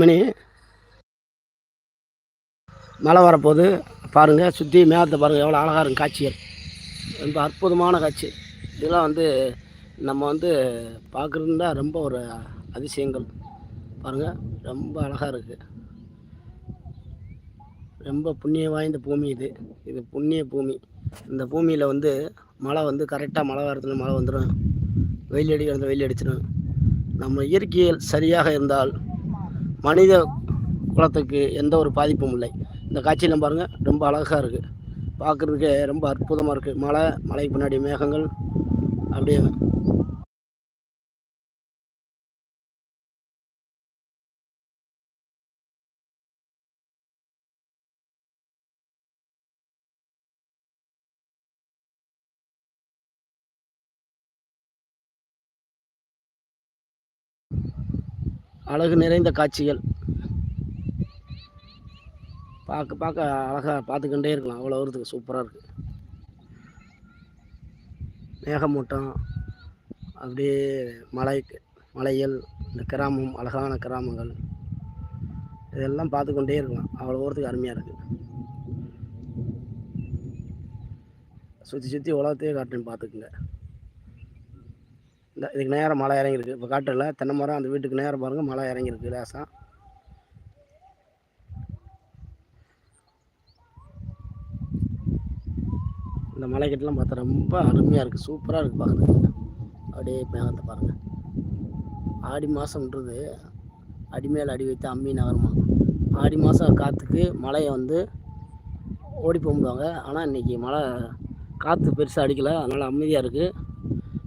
மணி. மழை வரப்போகுது. பாருங்கள் சுற்றி மேகத்தை பாருங்கள் எவ்வளோ அழகாக இருக்கும் காட்சிகள். ரொம்ப அற்புதமான காட்சி. இதெல்லாம் வந்து நம்ம வந்து பார்க்குறதுனா ரொம்ப ஒரு அதிசயங்கள். பாருங்கள் ரொம்ப அழகாக இருக்குது ரொம்ப புண்ணிய வாய்ந்த பூமி இது. இது புண்ணிய பூமி. இந்த பூமியில் வந்து மழை வந்து கரெக்டாக மழை வரத்துல மழை வந்துடும் வெயில் அடிக்கிறது வெயில் அடிச்சிடும் நம்ம இயற்கையில் சரியாக இருந்தால் மனித குலத்துக்கு எந்த ஒரு பாதிப்பும் இல்லை. இந்த காட்சியெல்லாம் பாருங்கள் ரொம்ப அழகாக இருக்குது பார்க்குறதுக்கே ரொம்ப அற்புதமாக இருக்குது மழை மலைக்கு பின்னாடி மேகங்கள் அப்படியே. அழகு நிறைந்த காட்சிகள். பார்க்க பார்க்க அழகாக பார்த்துக்கிட்டே இருக்கலாம். அவ்வளோ வருதுக்கு சூப்பராக இருக்குது மேகமூட்டம் அப்படியே மலை மலைகள் இந்த கிராமம் அழகான கிராமங்கள். இதெல்லாம் பார்த்து கொண்டே இருக்கலாம். அவ்வளோ தூரத்துக்கு அருமையாக இருக்குது சுற்றி சுற்றி உலகத்தையே காட்டுன்னு பார்த்துக்குங்க. இந்த இதுக்கு நேரம் மழை இறங்கியிருக்கு. இப்போ காட்டில் தென்னை மரம் அந்த வீட்டுக்கு நேரம் பாருங்கள் மழை இறங்கியிருக்கு லேசாக இந்த மலைக்கட்டெலாம் பார்த்தா ரொம்ப அருமையாக இருக்குது சூப்பராக இருக்குது பார்க்குறதுக்கு அப்படியே மேகத்தை பாருங்கள் ஆடி மாதம்ன்றது அடிமேல் அடி வைத்து அம்மி நகரமா. ஆடி மாதம் காற்றுக்கு மழையை வந்து ஓடி போகும்போவாங்க ஆனால் இன்றைக்கி மழை காற்று பெருசாக அடிக்கலை. அதனால் அமைதியாக இருக்குது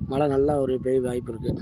மழை நல்லா ஒரு பெய்ய வாய்ப்பு இருக்குது